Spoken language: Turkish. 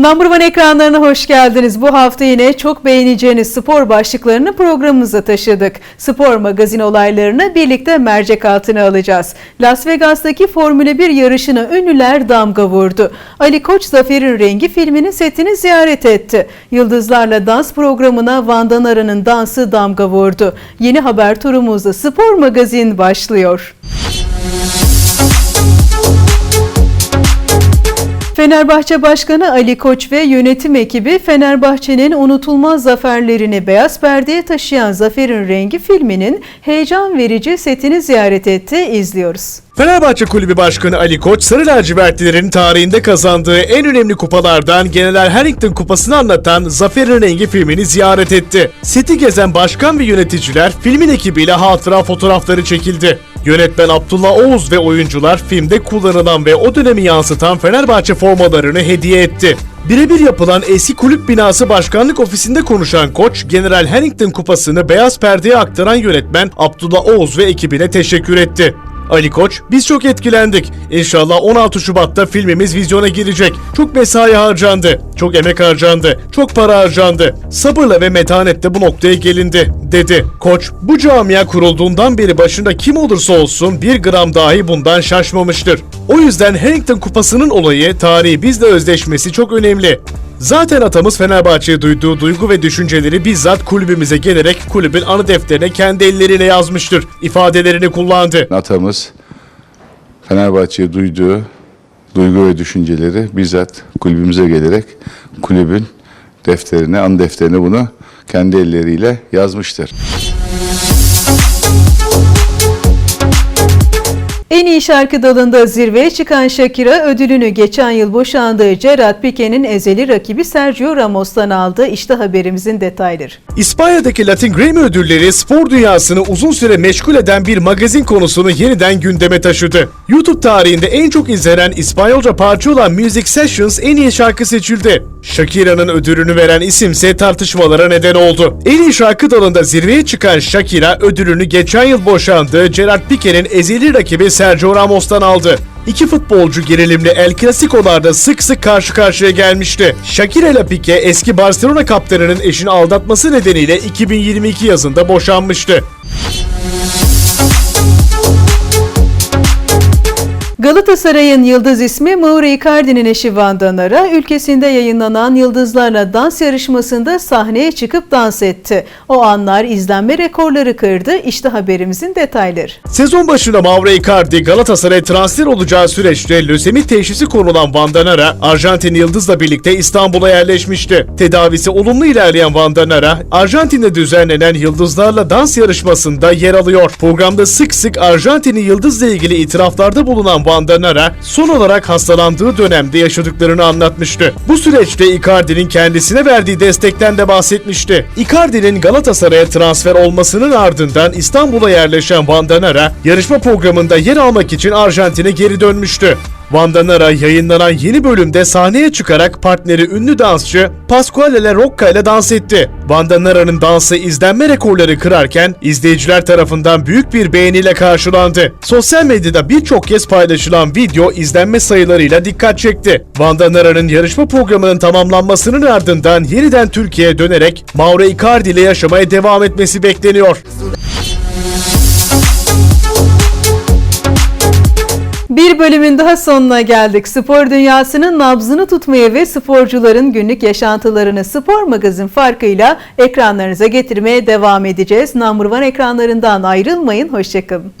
Number One ekranlarına hoş geldiniz. Bu hafta yine çok beğeneceğiniz spor başlıklarını programımıza taşıdık. Spor magazin olaylarını birlikte mercek altına alacağız. Las Vegas'taki Formula 1 yarışına ünlüler damga vurdu. Ali Koç Zafer'in Rengi filminin setini ziyaret etti. Yıldızlarla dans programına Vandan Aran'ın dansı damga vurdu. Yeni haber turumuzda Spor Magazin başlıyor. Fenerbahçe Başkanı Ali Koç ve yönetim ekibi Fenerbahçe'nin unutulmaz zaferlerini beyaz perdeye taşıyan Zafer'in Rengi filminin heyecan verici setini ziyaret etti. İzliyoruz. Fenerbahçe Kulübü Başkanı Ali Koç, Sarı Lacivertlilerin tarihinde kazandığı en önemli kupalardan General Harrington Kupası'nı anlatan Zaferin Rengi filmini ziyaret etti. Seti gezen başkan ve yöneticiler filmin ekibiyle hatıra fotoğrafları çekildi. Yönetmen Abdullah Oğuz ve oyuncular filmde kullanılan ve o dönemi yansıtan Fenerbahçe formalarını hediye etti. Birebir yapılan eski kulüp binası başkanlık ofisinde konuşan koç, General Harrington kupasını beyaz perdeye aktaran yönetmen Abdullah Oğuz ve ekibine teşekkür etti. Ali Koç, biz çok etkilendik. İnşallah 16 Şubat'ta filmimiz vizyona girecek. Çok mesai harcandı, çok emek harcandı, çok para harcandı. Sabırla ve metanetle bu noktaya gelindi, dedi. Koç, bu camia kurulduğundan beri başında kim olursa olsun bir gram dahi bundan şaşmamıştır. O yüzden Harrington Kupası'nın olayı, tarihi bizle özdeşmesi çok önemli. Zaten atamız Fenerbahçe'ye duyduğu duygu ve düşünceleri bizzat kulübümüze gelerek kulübün anı defterine kendi elleriyle yazmıştır. ifadelerini kullandı. Atamız Fenerbahçe'ye duyduğu duygu ve düşünceleri bizzat kulübümüze gelerek kulübün defterine, an defterine bunu kendi elleriyle yazmıştır. En iyi şarkı dalında zirveye çıkan Shakira ödülünü geçen yıl boşandığı Gerard Pique'nin ezeli rakibi Sergio Ramos'tan aldı. İşte haberimizin detayları. İspanya'daki Latin Grammy ödülleri spor dünyasını uzun süre meşgul eden bir magazin konusunu yeniden gündeme taşıdı. YouTube tarihinde en çok izlenen İspanyolca parça olan Music Sessions en iyi şarkı seçildi. Shakira'nın ödülünü veren isimse tartışmalara neden oldu. En iyi şarkı dalında zirveye çıkan Shakira ödülünü geçen yıl boşandığı Gerard Pique'nin ezeli rakibi Sergio Ramos'tan aldı. İki futbolcu gerilimli El Clasico'larda sık sık karşı karşıya gelmişti. Shakira ile Pique eski Barcelona kaptanının eşini aldatması nedeniyle 2022 yazında boşanmıştı. Galatasaray'ın yıldız ismi Mauro Icardi'nin eşi Vanda Nara, ülkesinde yayınlanan Yıldızlarla Dans yarışmasında sahneye çıkıp dans etti. O anlar izlenme rekorları kırdı. İşte haberimizin detayları. Sezon başında Mauro Icardi Galatasaray transfer olacağı süreçte lösemi teşhisi konulan Vandanara, Arjantin Yıldız'la birlikte İstanbul'a yerleşmişti. Tedavisi olumlu ilerleyen Vandanara, Arjantin'de düzenlenen Yıldızlarla Dans yarışmasında yer alıyor. Programda sık sık Arjantinli Yıldız'la ilgili itiraflarda bulunan Vandanara, son olarak hastalandığı dönemde yaşadıklarını anlatmıştı. Bu süreçte Icardi'nin kendisine verdiği destekten de bahsetmişti. Icardi'nin Galatasaray'a transfer olmasının ardından İstanbul'a yerleşen Vandanara, yarışma programında yer almak için Arjantin'e geri dönmüştü. Vandanara yayınlanan yeni bölümde sahneye çıkarak partneri ünlü dansçı Pasquale La Rocca ile dans etti. Vandanara'nın dansı izlenme rekorları kırarken izleyiciler tarafından büyük bir beğeniyle karşılandı. Sosyal medyada birçok kez paylaşılan video izlenme sayılarıyla dikkat çekti. Vandanara'nın yarışma programının tamamlanmasının ardından yeniden Türkiye'ye dönerek Mauro Icardi ile yaşamaya devam etmesi bekleniyor. Bir bölümün daha sonuna geldik. Spor dünyasının nabzını tutmaya ve sporcuların günlük yaşantılarını spor magazin farkıyla ekranlarınıza getirmeye devam edeceğiz. Number One ekranlarından ayrılmayın. Hoşçakalın.